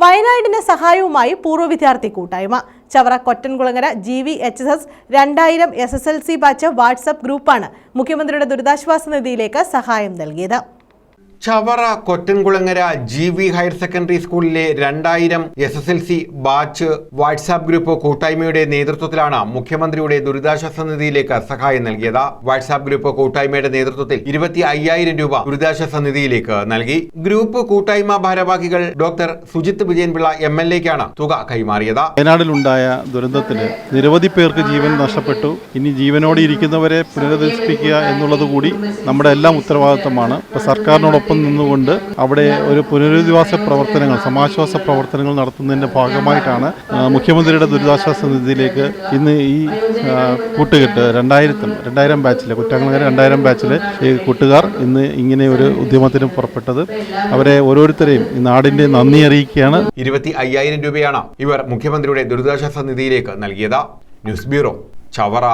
വയനാടിന് സഹായവുമായി പൂർവ വിദ്യാർത്ഥി കൂട്ടായ്മ. Chavara Kottankulangara G V H S S രണ്ടായിരം S S L C batch WhatsApp ഗ്രൂപ്പാണ് മുഖ്യമന്ത്രിയുടെ ദുരിതാശ്വാസ നിധിയിലേക്ക് സഹായം നൽകിയത്. Chavara Kottankulangara G V higher secondary സ്കൂളിലെ രണ്ടായിരം S S L C batch WhatsApp group കൂട്ടായ്മയുടെ നേതൃത്വത്തിലാണ് മുഖ്യമന്ത്രിയുടെ ദുരിതാശ്വാസ നിധിയിലേക്ക് സഹായം നൽകിയത്. വാട്സാപ്പ് ഗ്രൂപ്പ് കൂട്ടായ്മയുടെ നേതൃത്വത്തിൽ ഇരുപത്തി അയ്യായിരം രൂപ ദുരിതാശ്വാസ നിധിയിലേക്ക് നൽകി. ഗ്രൂപ്പ് കൂട്ടായ്മ ഭാരവാഹികൾ doctor Sujith Vijayanpillai M L എക്കാണ് തുക കൈമാറിയത്. വയനാടിലുണ്ടായ ദുരന്തത്തിൽ നിരവധി പേർക്ക് ജീവൻ നഷ്ടപ്പെട്ടു. ഇനി ജീവനോടെ ഇരിക്കുന്നവരെ പുനരധിപ്പിക്കുക എന്നുള്ളത് കൂടി നമ്മുടെ എല്ലാം ഉത്തരവാദിത്തമാണ്. ഇപ്പോൾ സർക്കാരിനോടൊപ്പം നിന്നുകൊണ്ട് അവിടെ ഒരു പുനരധിവാസ പ്രവർത്തനങ്ങൾ സമാശ്വാസ പ്രവർത്തനങ്ങൾ നടത്തുന്നതിന്റെ ഭാഗമായിട്ടാണ് മുഖ്യമന്ത്രിയുടെ ദുരിതാശ്വാസ നിധിയിലേക്ക് ഇന്ന് ഈ കൂട്ടുകെട്ട് രണ്ടായിരത്തിൽ രണ്ടായിരം ബാച്ചിലെ കുറ്റങ്ങളെ രണ്ടായിരം ബാച്ചിലെ ഈ കൂട്ടുകാർ ഇന്ന് ഇങ്ങനെ ഒരു ഉദ്യമത്തിന് പുറപ്പെട്ടത്. അവരെ ഓരോരുത്തരെയും ഈ നാടിന്റെ നന്ദി അറിയിക്കുകയാണ്. ഇരുപത്തി അയ്യായിരം രൂപയാണ് ഇവർ മുഖ്യമന്ത്രിയുടെ ദുരിതാശ്വാസ നിധിയിലേക്ക് നൽകിയത്. News bureau Chavara.